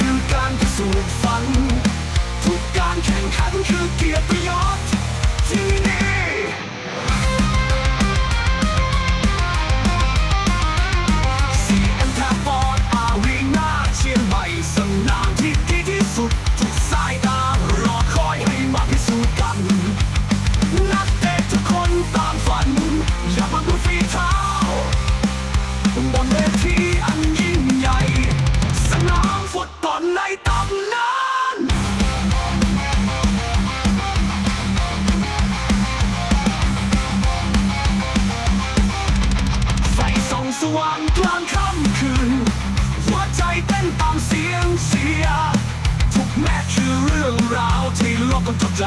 คือการพิสูจน์ฝันทุกการแข่งขันคือเกียรติยศที่นี่ แม้คือเรื่องราวที่โลกกำจดจ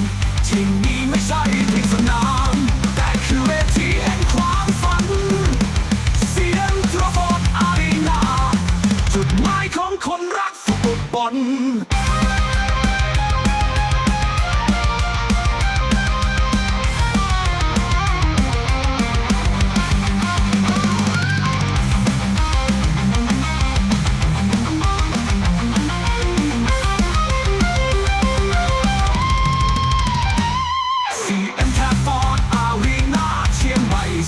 ำที่นี่ไม่ใช่เพียงสนามแต่คือเวทีแห่งความฝัน เสียงโทรโฟนอารีนาจุดหมายของคนรักฟุตบอล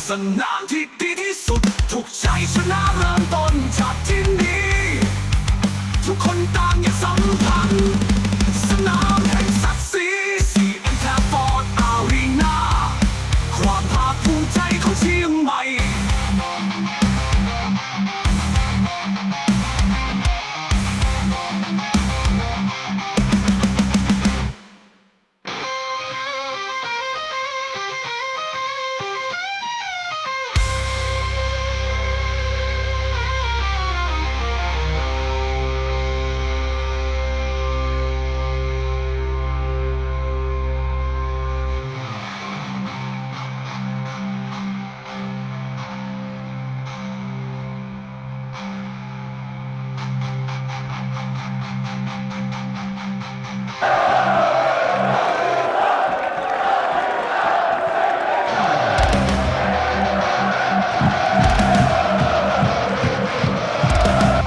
สนามที่ดีที่สุดทุกใจชนะเริ่มต้น